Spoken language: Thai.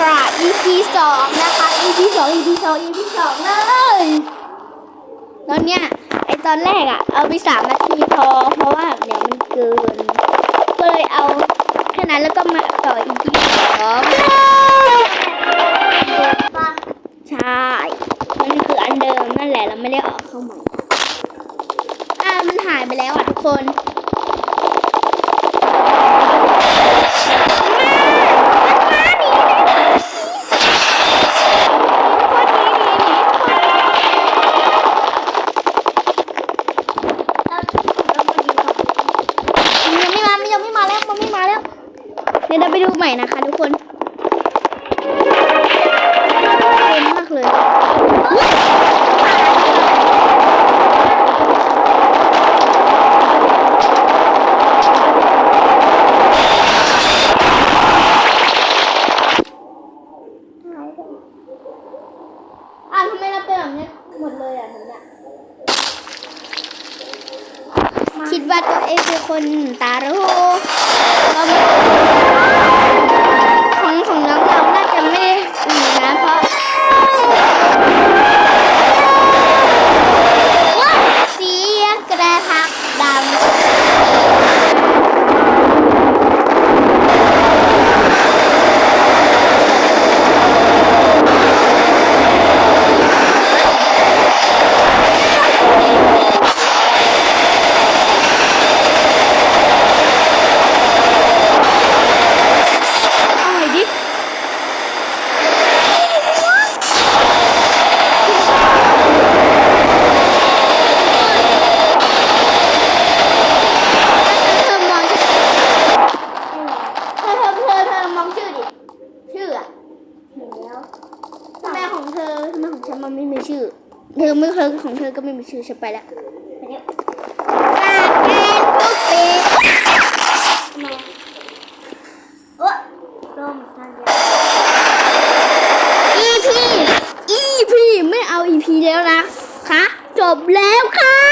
กราด EP สองนะคะ EP สอง EP สอง EP สองเลยตอนเนี้ยไอตอนแรกอะเอาไปสามนาทีพอ เพราะว่าเดี๋ยวมันเกิน ก็เลยเอาแค่นั้นแล้วก็มาต่อ EP สองใช่ มันคืออันเดิมนั่นแหละเราไม่ได้ออกเข้าใหม่อ่ามันหายไปแล้วอะทุกคน เดี๋ยวเราไปดูใหม่นะคะทุกคนเต็มมากเลยอะทำไมเราเป็นแบบนี้หมดเลยอะทำเนี่ยคิดว่าตัวเองเป็นคนตารู้เราไม่ของของน้องเราน่าจะไม่ได้มีนะเพราะว้าวเสียงกระทักดังเอาหน่อยดิเธอมองเธอเธอเธอเธอมองชื่อดิ ชื่ออะเห็นแล้วทำไมของเธอทำไม ของฉันมันไม่มีชื่อ เธอไม่เคยของเธอก็ไม่มีชื่อฉันไปแล้วไปแล้วจากแกนปุ๊บเป๊ะทำไมโอ๊ะร่มทางเดียว EP EP ไม่เอา EP แล้วนะคะ จบแล้วค่ะ